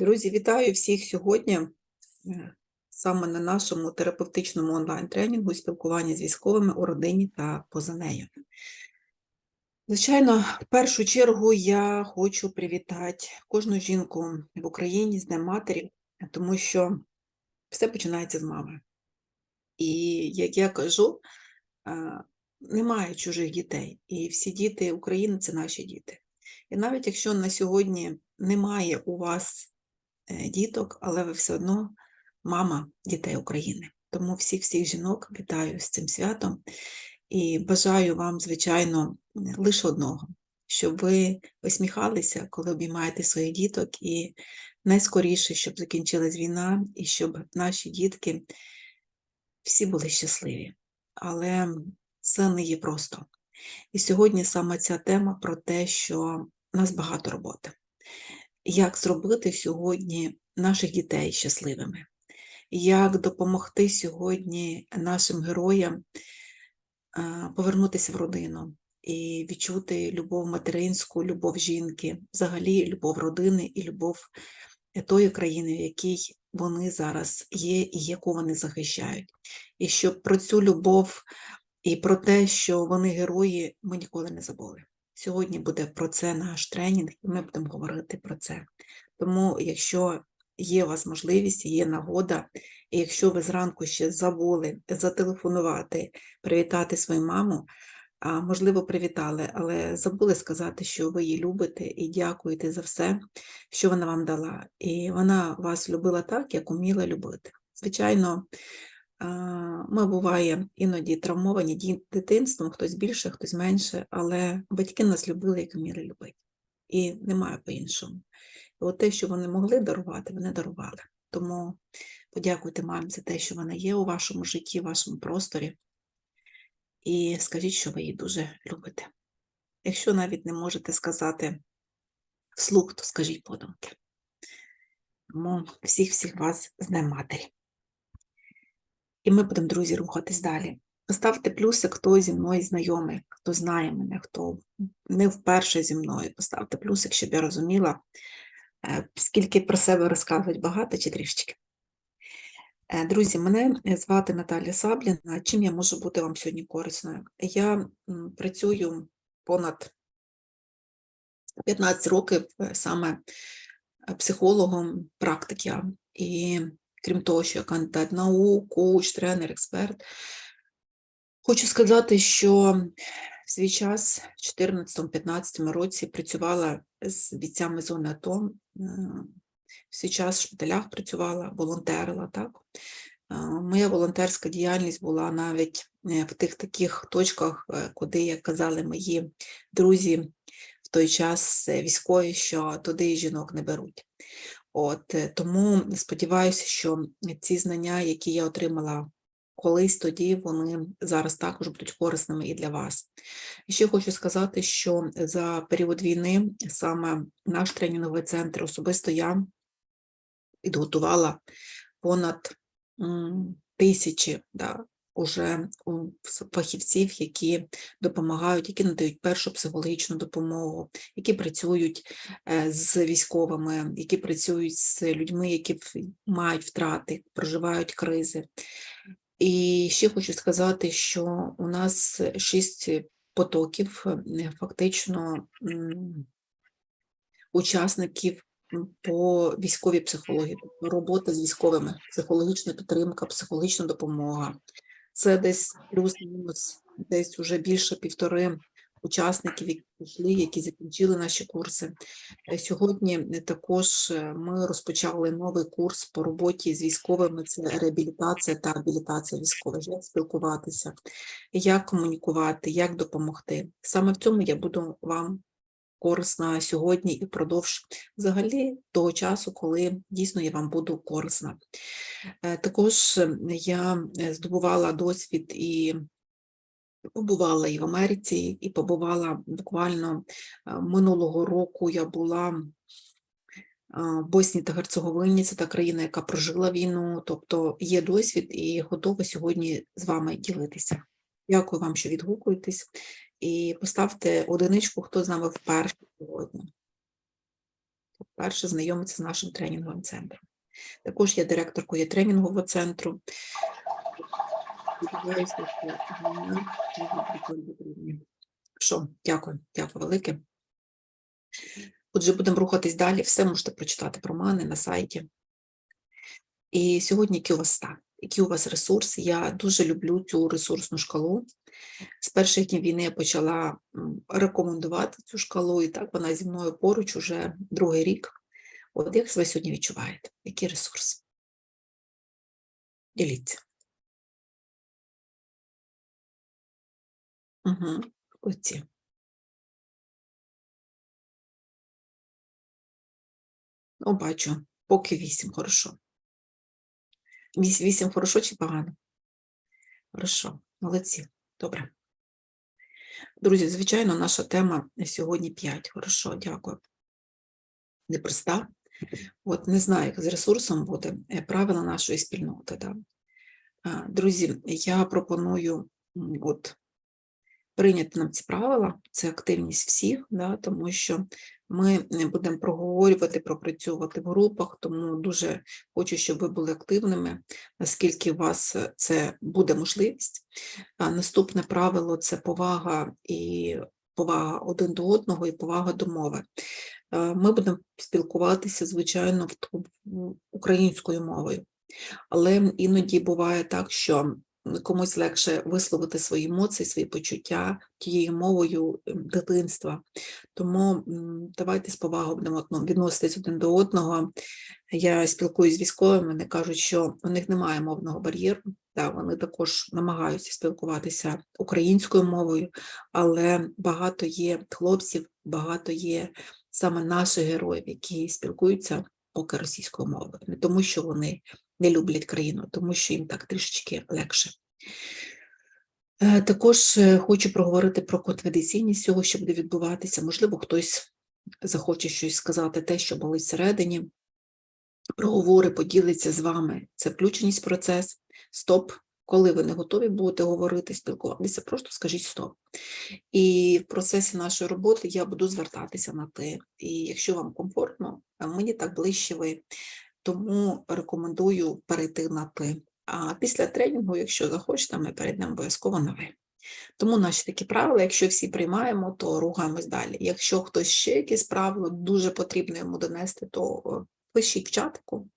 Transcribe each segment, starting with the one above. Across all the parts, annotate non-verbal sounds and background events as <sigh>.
Друзі, вітаю всіх сьогодні е, саме на нашому терапевтичному онлайн-тренінгу спілкування з військовими у родині та поза нею. Звичайно, в першу чергу я хочу привітати кожну жінку в Україні з Днем Матері, тому що все починається з мами. І як я кажу, е, немає чужих дітей, і всі діти України це наші діти. І навіть якщо на сьогодні немає у вас діток, але ви все одно мама дітей України. Тому всіх всіх жінок вітаю з цим святом і бажаю вам, звичайно, лише одного, щоб ви посміхалися, коли обіймаєте своїх діток, і найскоріше, щоб закінчилась війна, і щоб наші дітки всі були щасливі. Але це не є просто. І сьогодні саме ця тема про те, що у нас багато роботи. Як зробити сьогодні наших дітей щасливими? Як допомогти сьогодні нашим героям повернутися в родину і відчути любов материнську, любов жінки, взагалі любов родини і любов тої країни, в якій вони зараз є і яку вони захищають. І щоб про цю любов і про те, що вони герої, ми ніколи не забули. Сьогодні буде про це наш тренінг, і ми будемо говорити про це. Тому, якщо є у вас можливість, є нагода, і якщо ви зранку ще забули зателефонувати, привітати свою маму, а можливо, привітали, але забули сказати, що ви її любите і дякуєте за все, що вона вам дала. І вона вас любила так, як уміла любити. Звичайно, ми буває іноді травмовані дитинством, хтось більше, хтось менше, але батьки нас любили, як вміли любити. І немає по-іншому. І от те, що вони могли дарувати, вони дарували. Тому подякуйте мамі за те, що вона є у вашому житті, в вашому просторі. І скажіть, що ви її дуже любите. Якщо навіть не можете сказати вслух, то скажіть подумки. Тому всіх-всіх вас з Днем Матері. І ми будемо, друзі, рухатись далі. Поставте плюсик, хто зі мною знайомий, хто знає мене, хто не вперше зі мною. Поставте плюсик, щоб я розуміла, е, скільки про себе розказують багато чи трішечки. Е, Друзі, мене звати Наталя Сабліна. Чим я можу бути вам сьогодні корисною? Я працюю понад 15 років е, саме психологом, практиком. І крім того, що я кандидат наук, коуч, тренер, експерт, хочу сказати, що в свій час, в 2014-2015 році, працювала з бійцями зони АТО, в свій час в шпиталях працювала, волонтерила, так. Моя волонтерська діяльність була навіть е, в тих таких точках, е, куди, як казали мої друзі в той час е, військові, що туди жінок не беруть. От, е, тому сподіваюся, що ці знання, які я отримала колись тоді, вони зараз також будуть корисними і для вас. І ще хочу сказати, що за період війни саме наш тренінговий центр, особисто я підготувала понад тисячі да, уже у фахівців, які допомагають, які надають першу психологічну допомогу, які працюють е, з військовими, які працюють з людьми, які мають втрати, проживають кризи. І ще хочу сказати, що у нас шість потоків е, фактично учасників по військовій психології, тобто робота з військовими, психологічна підтримка, психологічна допомога. Це десь плюс-мінус, десь уже більше півтори учасників, які пішли, які закінчили наші курси. Е, Сьогодні е, також е, ми розпочали новий курс по роботі з військовими. Це реабілітація та реабілітація військових. Як спілкуватися, як комунікувати, як допомогти. Саме в цьому я буду вам корисна сьогодні і впродовж взагалі того часу, коли дійсно я вам буду корисна. Е, Також е, я е, здобувала досвід і побувала і в Америці, і побувала буквально минулого року. Я була в Боснії та Герцеговині, це та країна, яка прожила війну, тобто є досвід і готова сьогодні з вами ділитися. Дякую вам, що відгукуєтесь, і поставте одиничку, хто з нами вперше сьогодні. Вперше знайомиться з нашим тренінговим центром. Також я директоркою тренінгового центру. Що дякую, дякую велике. Отже, будемо рухатись далі. Все можете прочитати про мене на сайті. І сьогодні який у вас стан, які у вас ресурси. Я дуже люблю цю ресурсну шкалу. З перших днів війни я почала рекомендувати цю шкалу, і так вона зі мною поруч уже другий рік. От як ви сьогодні відчуваєте? Який ресурс? Діліться. Угу. Оці. О, бачу, поки вісім, хорошо. Вісім хорошо чи погано? Хорошо, молодці, добре. Друзі, звичайно, наша тема сьогодні 5. Хорошо, дякую. Непроста. От не знаю, як з ресурсом буде правила нашої спільноти. Да? Друзі, я пропоную от, прийняти нам ці правила, це активність всіх, да, тому що ми е, будемо проговорювати, пропрацьовувати в групах, тому дуже хочу, щоб ви були активними, наскільки у вас е, це буде можливість. А Наступне правило це повага і повага один до одного і повага до мови. Е, Ми будемо спілкуватися, звичайно, українською мовою, але іноді буває так, що комусь легше висловити свої емоції, свої почуття тією мовою ем, дитинства. Тому давайте з повагою відноситись один до одного. Я спілкуюся з військовими, вони кажуть, що у них немає мовного бар'єру. Да, вони також намагаються спілкуватися українською мовою, але багато є хлопців, багато є саме наших героїв, які спілкуються поки російською мовою. Не тому, що вони не люблять країну, тому що їм так трішечки легше. Е, Також е, хочу проговорити про конфіденційність цього, що буде відбуватися. Можливо, хтось захоче щось сказати, те, що болить всередині, проговори, поділиться з вами. Це включеність в процес. Стоп. Коли ви не готові будете говорити, спілкуватися, просто скажіть стоп. І в процесі нашої роботи я буду звертатися на ти. І якщо вам комфортно, мені так ближче ви. Тому рекомендую перейти на ти. А після тренінгу, якщо захочете, ми перейдемо обов'язково на ви. Тому наші такі правила, якщо всі приймаємо, то рухаємось далі. Якщо хтось ще якісь правила дуже потрібно йому донести, то пишіть в чатику.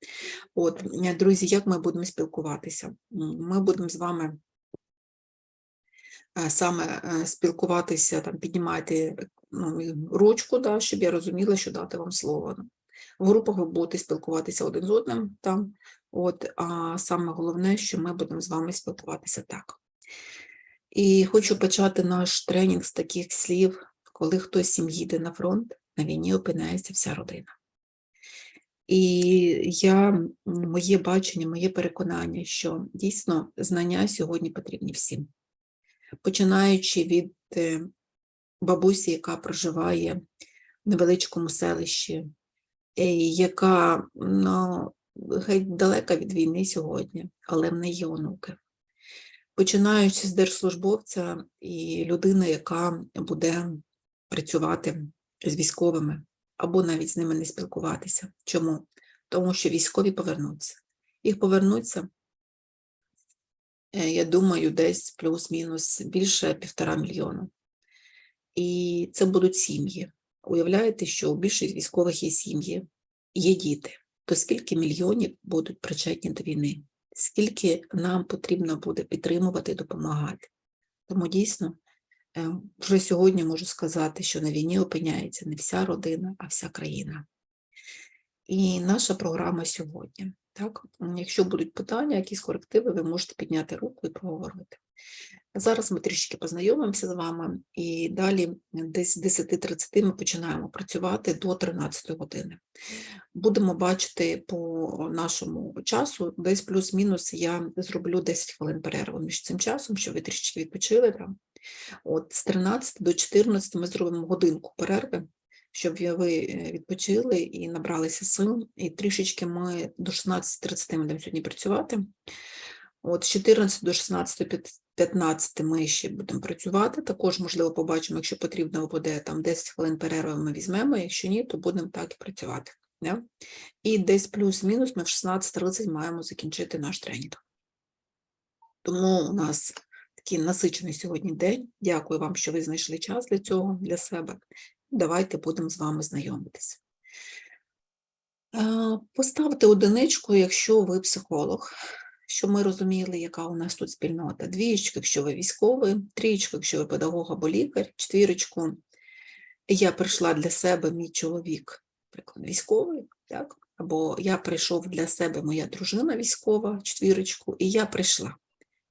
От, е, друзі, як ми будемо спілкуватися? Ми будемо з вами е, саме е, спілкуватися, там, піднімати ну, ручку, да, щоб я розуміла, що дати вам слово. В групах ви будете спілкуватися один з одним, там, от, а саме головне, що ми будемо з вами спілкуватися так. І хочу почати наш тренінг з таких слів, коли хтось їде на фронт, на війні опиняється вся родина. І я, моє бачення, моє переконання, що дійсно знання сьогодні потрібні всім. Починаючи від е, бабусі, яка проживає в невеличкому селищі, яка ну, геть далека від війни сьогодні, але в неї є онуки. Починаючи з держслужбовця і людини, яка буде працювати з військовими або навіть з ними не спілкуватися. Чому? Тому що військові повернуться. Їх повернуться, е, я думаю, десь плюс-мінус більше півтора мільйона. І це будуть сім'ї. Уявляєте, що у більшість військових є сім'ї, є діти. То скільки мільйонів будуть причетні до війни? Скільки нам потрібно буде підтримувати і допомагати? Тому дійсно, е, вже сьогодні можу сказати, що на війні опиняється не вся родина, а вся країна. І наша програма сьогодні. Так? Якщо будуть питання, якісь корективи, ви можете підняти руку і проговорити. Зараз ми трішки познайомимося з вами, і далі десь з 10.30 ми починаємо працювати до 13 години. Будемо бачити по нашому часу, десь плюс-мінус я зроблю 10 хвилин перерву між цим часом, щоб ви трішки відпочили там. От з 13 до 14 ми зробимо годинку перерви, щоб ви е, відпочили і набралися сил. І трішечки ми до 16.30 ми будемо сьогодні працювати. От з 14 до 16.15 ми ще будемо працювати. Також, можливо, побачимо, якщо потрібно буде там 10 хвилин перерви, ми візьмемо. Якщо ні, то будемо так і працювати. Да? І десь плюс-мінус ми в 16.30 маємо закінчити наш тренінг. Тому у нас такий насичений сьогодні день. Дякую вам, що ви знайшли час для цього, для себе. Давайте будемо з вами знайомитися. Е, Поставте одиничку, якщо ви психолог, щоб ми розуміли, яка у нас тут спільнота. Двієчку, якщо ви військовий, трієчку, якщо ви педагог або лікар, четвірочку. Я прийшла для себе, мій чоловік, наприклад, військовий, так? або я прийшов для себе, моя дружина військова, четвірочку, і я прийшла.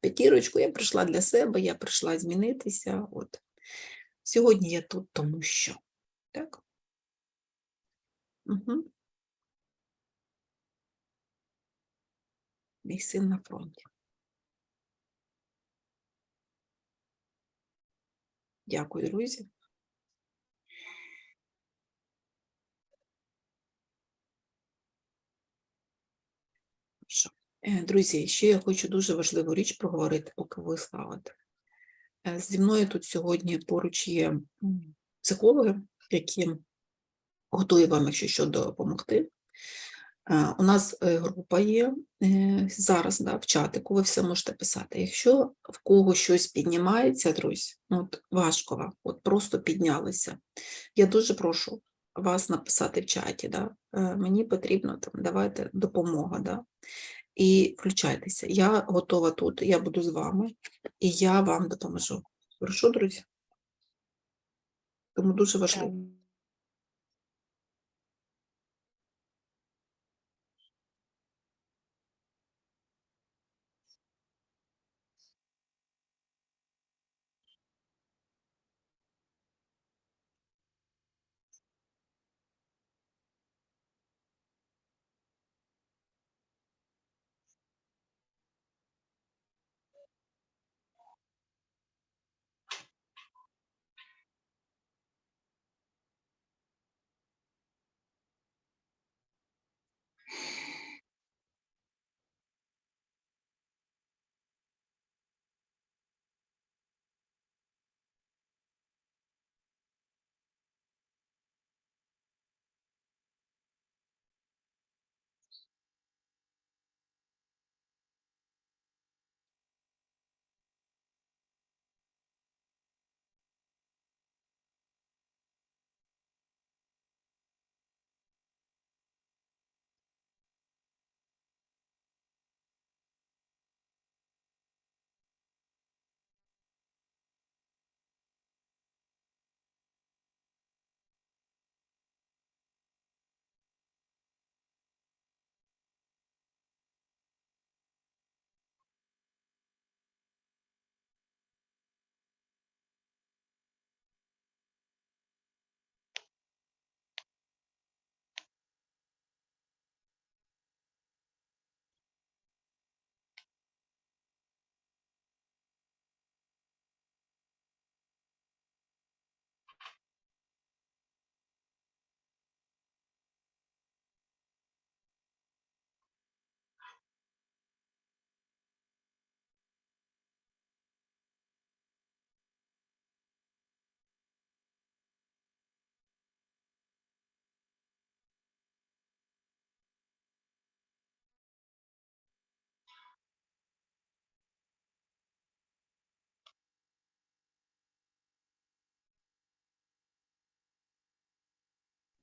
П'ятірочку, я прийшла для себе, я прийшла змінитися. От. Сьогодні я тут, тому що. Так? Угу. Мій син на фронті. Дякую, друзі. Е, Друзі, ще я хочу дуже важливу річ проговорити, поки ви ставите. Е, Зі мною тут сьогодні поруч є психологи, які готові вам, якщо що, допомогти. Е, У нас е, група є е, зараз да, в чатику, ви все можете писати. Якщо в кого щось піднімається, друзі, ну, от важко вам, от просто піднялися. Я дуже прошу вас написати в чаті. Да? Мені потрібно там, давайте допомога. Да? І включайтеся. Я готова тут, я буду з вами, і я вам допоможу. Хорошо, друзі? Тому дуже важливо.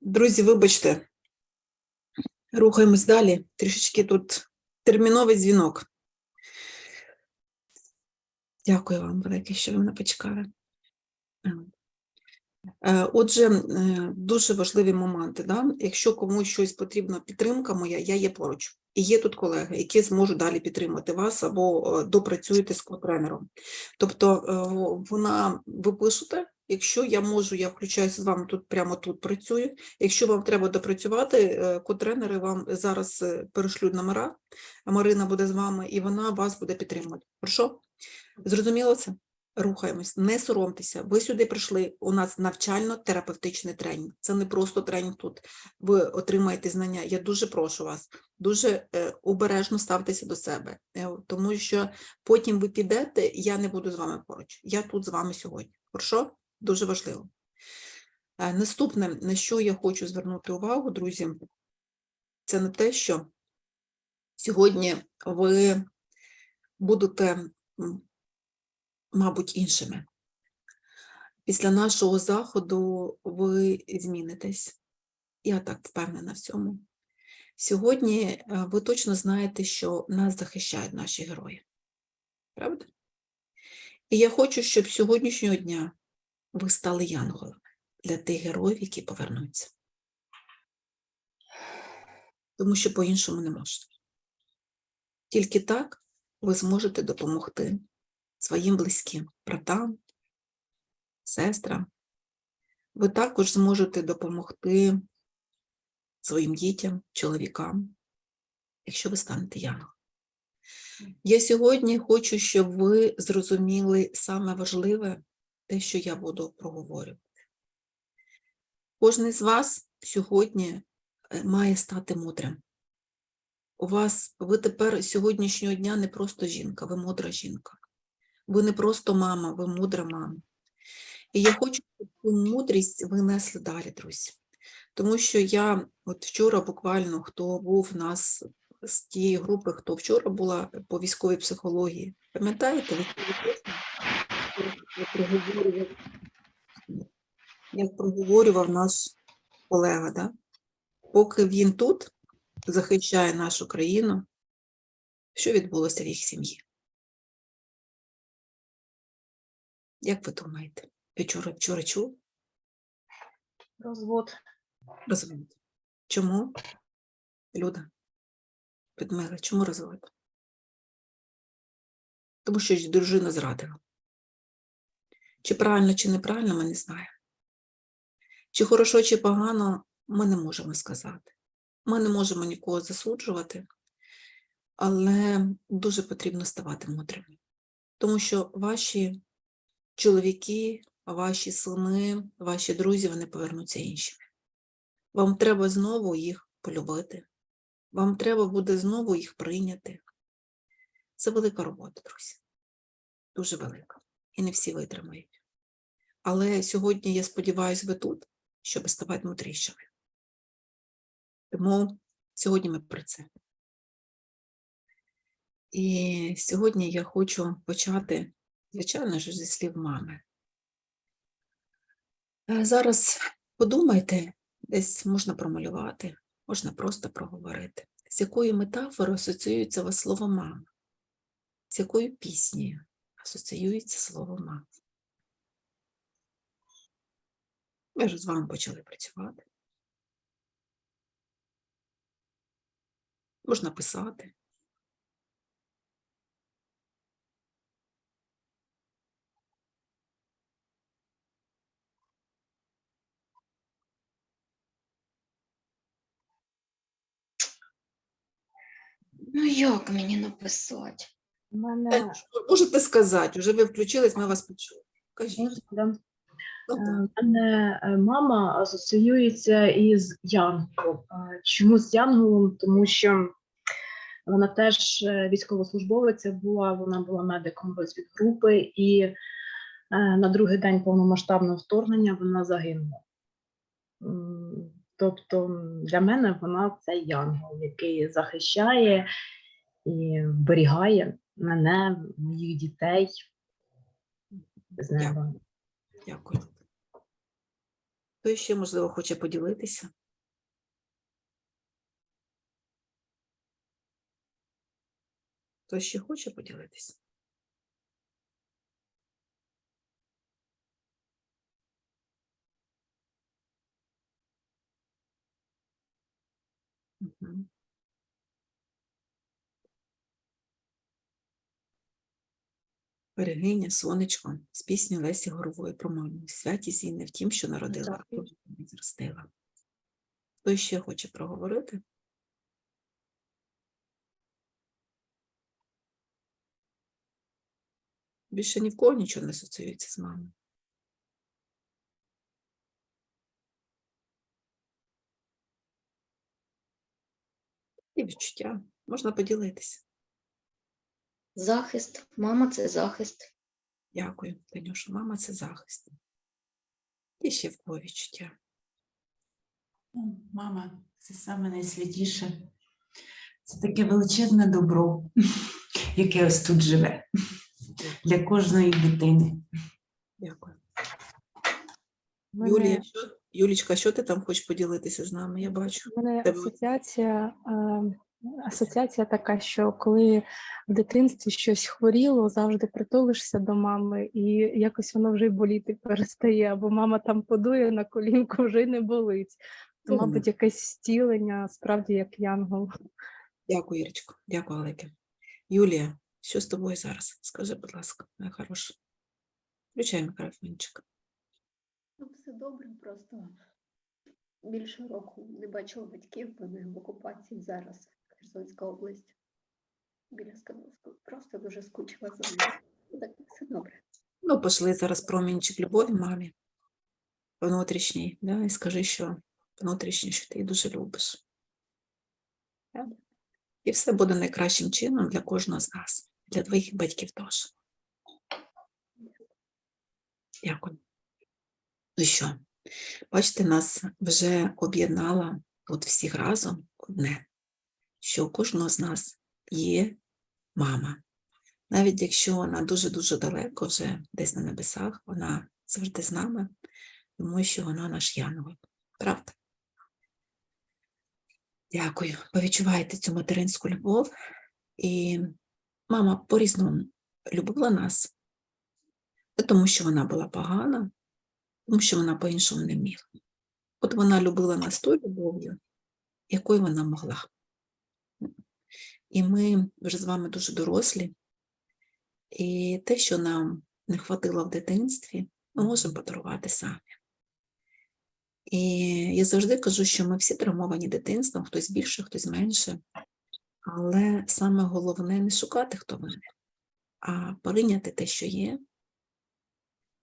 Друзі, вибачте, рухаємось далі. Трішечки тут терміновий дзвінок. Дякую вам велике, що ви мене почекали. Е, Отже, е, дуже важливі моменти. Да? Якщо комусь щось потрібна підтримка моя, я є поруч. І є тут колеги, які зможуть далі підтримати вас або е, допрацюєте з котренером. Тобто вона ви пишете, якщо я можу, я включаюся з вами тут, прямо тут працюю. Якщо вам треба допрацювати, е, котренери вам зараз е, перешлють номера, Марина буде з вами, і вона вас буде підтримувати. Хорошо? Зрозуміло це? Рухаємось, не соромтеся. Ви сюди прийшли. У нас навчально-терапевтичний тренінг. Це не просто тренінг тут. Ви отримаєте знання. Я дуже прошу вас, дуже е, обережно ставтеся до себе, тому що потім ви підете, я не буду з вами поруч. Я тут з вами сьогодні. Хорошо? Дуже важливо. Е, Наступне, на що я хочу звернути увагу, друзі, це не те, що сьогодні ви будете, мабуть, іншими. Після нашого заходу ви змінитесь. Я так впевнена в цьому. Сьогодні е, ви точно знаєте, що нас захищають наші герої. Правда? І я хочу, щоб сьогоднішнього дня ви стали янголами для тих героїв, які повернуться. Тому що по-іншому не можна. Тільки так ви зможете допомогти своїм близьким братам, сестрам. Ви також зможете допомогти своїм дітям, чоловікам, якщо ви станете янголом. Я сьогодні хочу, щоб ви зрозуміли саме важливе, те, що я буду проговорювати. Кожен з вас сьогодні е, має стати мудрим. У вас, ви тепер сьогоднішнього дня не просто жінка, ви мудра жінка. Ви не просто мама, ви мудра мама. І я хочу, щоб цю мудрість ви несли далі, друзі. Тому що я от вчора буквально, хто був в нас з тієї групи, хто вчора була по військовій психології, пам'ятаєте, тиждень, як проговорював, як проговорював наш колега, да? поки він тут захищає нашу країну, що відбулося в їх сім'ї? Як ви думаєте? Вчора, вчора чув? Розвод. Розвод. Чому? Люда, Людмила, чому розвод? Тому що дружина зрадила. Чи правильно, чи неправильно, ми не знаємо. Чи хорошо, чи погано, ми не можемо сказати. Ми не можемо нікого засуджувати, але дуже потрібно ставати мудрими. Тому що ваші чоловіки, ваші сини, ваші друзі, вони повернуться іншими. Вам треба знову їх полюбити. Вам треба буде знову їх прийняти. Це велика робота, друзі. Дуже велика. І не всі витримають. Але сьогодні, я сподіваюся, ви тут, щоб ставати мудрішими. Тому сьогодні ми про це. І сьогодні я хочу почати, звичайно ж, зі слів мами. Е, Зараз подумайте, десь можна промалювати, можна просто проговорити, з якою метафорою асоціюється вас слово мама, з якою піснею асоціюється слово мама. Ми ж з вами почали працювати. Можна писати. Ну як мені написати? Е, мене Можете сказати, вже ви включились, ми вас почули. Кажіть. Мене е, мама асоціюється із Янголом. Е, Чому з Янголом? Тому що вона теж е, військовослужбовиця була, вона була медиком розвідгрупи, і е, на другий день повномасштабного вторгнення вона загинула. Тобто для мене вона це Янгол, який захищає і вберігає мене, моїх дітей з неба. Дякую. Хто ще, можливо, хоче поділитися? Хто ще хоче поділитися? Берегиня, сонечко, з пісні Лесі Горової про маму. Святість їй не в тім, що народила, а що не зростила. Хто ще хоче проговорити? Більше ні в кого нічого не асоціюється з мамою. І відчуття. Можна поділитися. Захист. Мама це захист. Дякую, Танюша. Мама це захист. І ще в кого відчуття. Ну, Мама Це саме найсвятіше. Це таке величезне добро, <laughs> яке ось тут живе для кожної дитини. Дякую. Мене- Юлія, що, Юлічка, що ти там хочеш поділитися з нами? Я бачу. У мене Тебе- асоціація, е, асоціація така, що коли в дитинстві щось хворіло, завжди притулишся до мами, і якось воно вже й боліти перестає, або мама там подує на колінку, <laughs> вже й не болить. То, мабуть, якесь стілення, справді як янгол. Дякую, Ірочко. Дякую, Олеке. Юлія, що з тобою зараз? Скажи, будь ласка, моя хороша. Включай мікрофончик. Ну, все добре, просто більше року не бачила батьків, вони в окупації зараз, Херсонська область, біля Скадовського. Просто дуже скучила за ними. Ну, Так, все добре. Ну, пошли зараз промінчик любові мамі. Внутрішній, да, і скажи, що внутрішній, що ти її дуже любиш. Да? І все буде найкращим чином для кожного з нас, для твоїх батьків теж. Дякую. Ну що, бачите, нас вже об'єднала тут всіх разом одне, що у кожного з нас є мама. Навіть якщо вона дуже-дуже далеко, вже десь на небесах, вона завжди з нами, тому що вона наш янгол. Правда? Дякую. Повідчувайте цю материнську любов. І мама по-різному любила нас, тому що вона була погана, тому що вона по-іншому не вміла. От вона любила нас тою любов'ю, якою вона могла. І ми вже з вами дуже дорослі, і те, що нам не хватило в дитинстві, ми можемо подарувати самі. І я завжди кажу, що ми всі травмовані дитинством, хтось більше, хтось менше. Але саме головне не шукати, хто ми, а прийняти те, що є,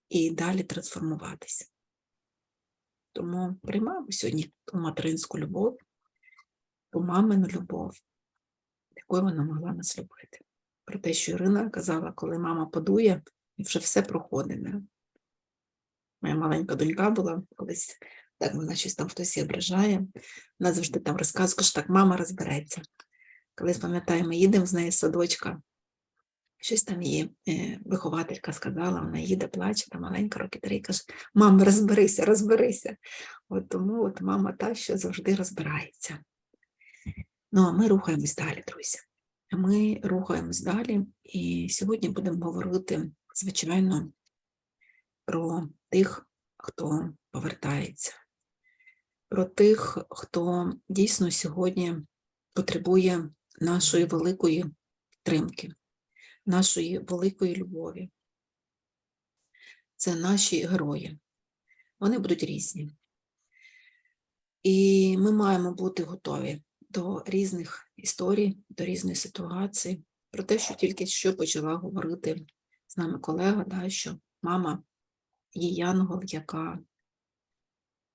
і далі трансформуватися. Тому приймаємо сьогодні ту материнську любов, ту мамину любов, якою вона могла нас любити. Про те, що Ірина казала, коли мама подує, і вже все проходить. Моя маленька донька була колись, так вона щось там хтось її ображає. Вона завжди там розказує, що так, мама розбереться. Колись пам'ятаю, ми їдемо з нею з садочка, щось там її е, вихователька сказала, вона їде, плаче, там маленька, роки три, каже, мама, розберися, розберися. От тому от мама та, що завжди розбирається. Ну, а ми рухаємось далі, друзі. Ми рухаємось далі, і сьогодні будемо говорити, звичайно, про тих, хто повертається, про тих, хто дійсно сьогодні потребує нашої великої підтримки, нашої великої любові. Це наші герої. Вони будуть різні. І ми маємо бути готові до різних історій, до різних ситуацій, про те, що тільки що почала говорити з нами колега, да, що мама є янгол, яка,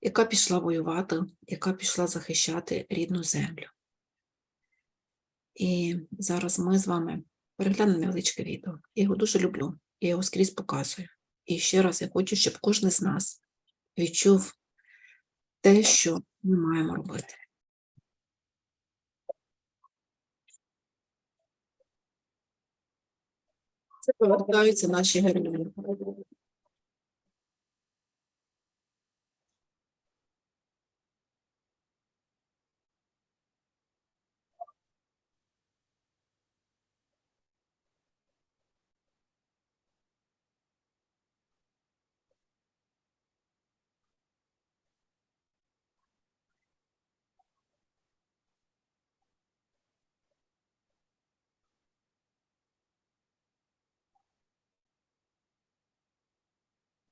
яка пішла воювати, яка пішла захищати рідну землю. І зараз ми з вами переглянемо невеличке відео. Я його дуже люблю, я його скрізь показую. І ще раз я хочу, щоб кожен з нас відчув те, що ми маємо робити. Повертаються наші герої.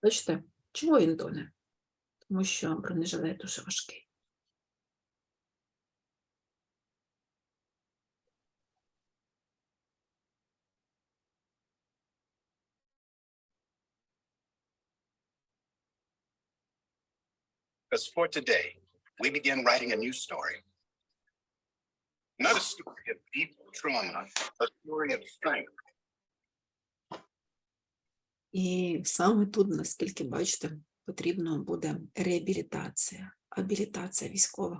Бачите, чого він тоне? Тому що бронежилет дуже важкий. Because for today, we begin writing a new story. Not a story of deep trauma, a story of strength. І саме тут, наскільки бачите, потрібна буде реабілітація, абілітація військових,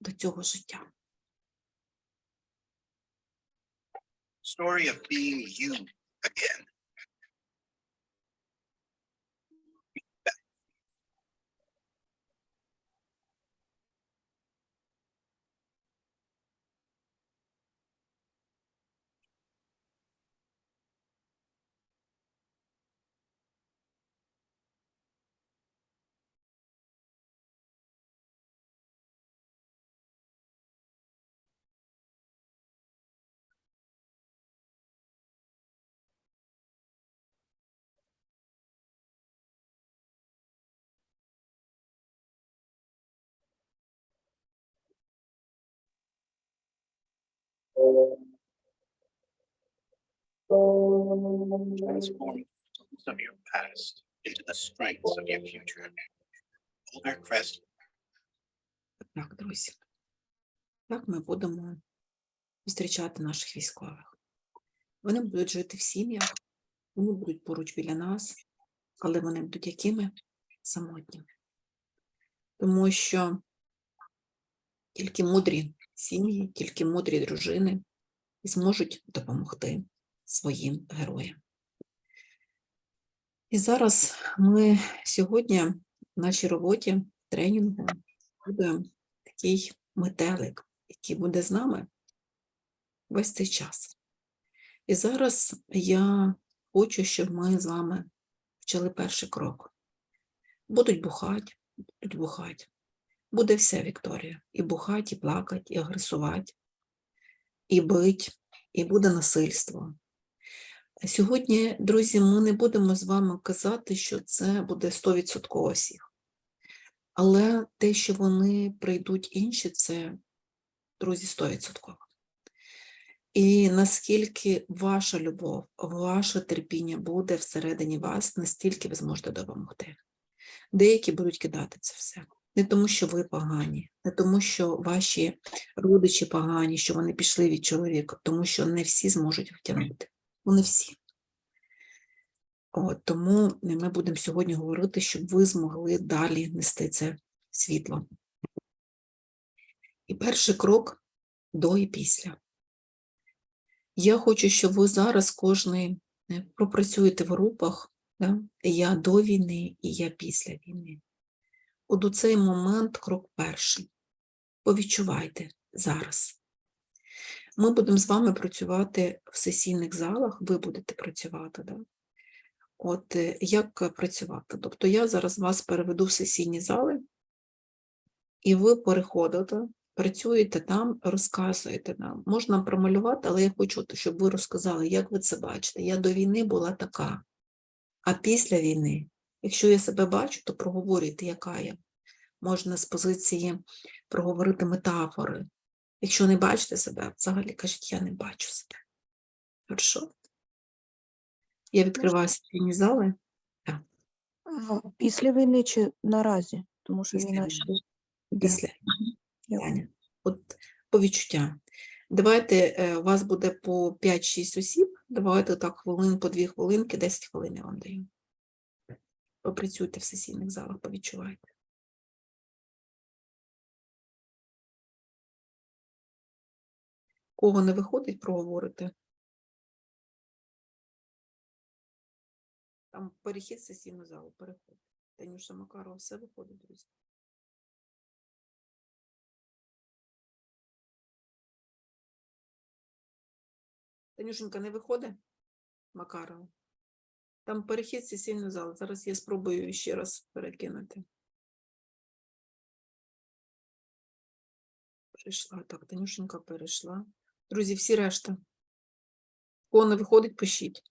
до цього життя. Story of being you again. Transform some of your past into the strengths of your future. Older Crest Так, друзі. Так ми будемо зустрічати наших військових. Вони будуть жити в сім'ях, вони будуть поруч біля нас, але вони будуть якими самотніми. Тому що тільки мудрі сім'ї, тільки мудрі дружини зможуть допомогти своїм героям. І зараз ми сьогодні в нашій роботі тренінгу буде такий метелик, який буде з нами весь цей час. І зараз я хочу, щоб ми з вами вчили перший крок. Будуть бухать, будуть бухать. Буде все, Вікторія. І бухать, і плакать, і агресувати, і бить, і буде насильство. Сьогодні, друзі, ми не будемо з вами казати, що це буде 100% всіх. Але те, що вони прийдуть інші, це, друзі, 100%. І наскільки ваша любов, ваше терпіння буде всередині вас, настільки ви зможете допомогти. Деякі будуть кидати це все. Не тому, що ви погані, не тому, що ваші родичі погані, що вони пішли від чоловіка, тому що не всі зможуть втягнути. Ну, не всі. От, тому ми будемо сьогодні говорити, щоб ви змогли далі нести це світло. І перший крок до і після. Я хочу, щоб ви зараз кожний е, пропрацюєте в групах. Да? Я до війни і я після війни. От у цей момент крок перший. Повідчувайте зараз. Ми будемо з вами працювати в сесійних залах, ви будете працювати. Да? От е, як працювати? Тобто я зараз вас переведу в сесійні зали, і ви переходите, працюєте там, розказуєте нам. Можна промалювати, але я хочу, щоб ви розказали, як ви це бачите. Я до війни була така, а після війни, якщо я себе бачу, то проговорюйте, яка я. Можна з позиції проговорити метафори. Якщо не бачите себе, взагалі кажіть, я не бачу себе. Хорошо? Я відкриваю сесійні зали. А, Після війни чи наразі? Тому що Після війна ще. Після. Я- От по відчуттям. Давайте е, у вас буде по 5-6 осіб. Давайте так хвилин, по 2 хвилинки, 10 хвилин я вам даю. Попрацюйте в сесійних залах, повідчувайте. Кого не виходить, проговорити. Там перехід в сесійну залу, переход. Танюша Макарова, все виходить, друзі. Танюшенька не виходить? Макарова. Там перехід в сесійну залу. Зараз я спробую ще раз перекинути. Перейшла. Так, Танюшенька перейшла. Друзі, всі решта. Кого не виходить, пишіть.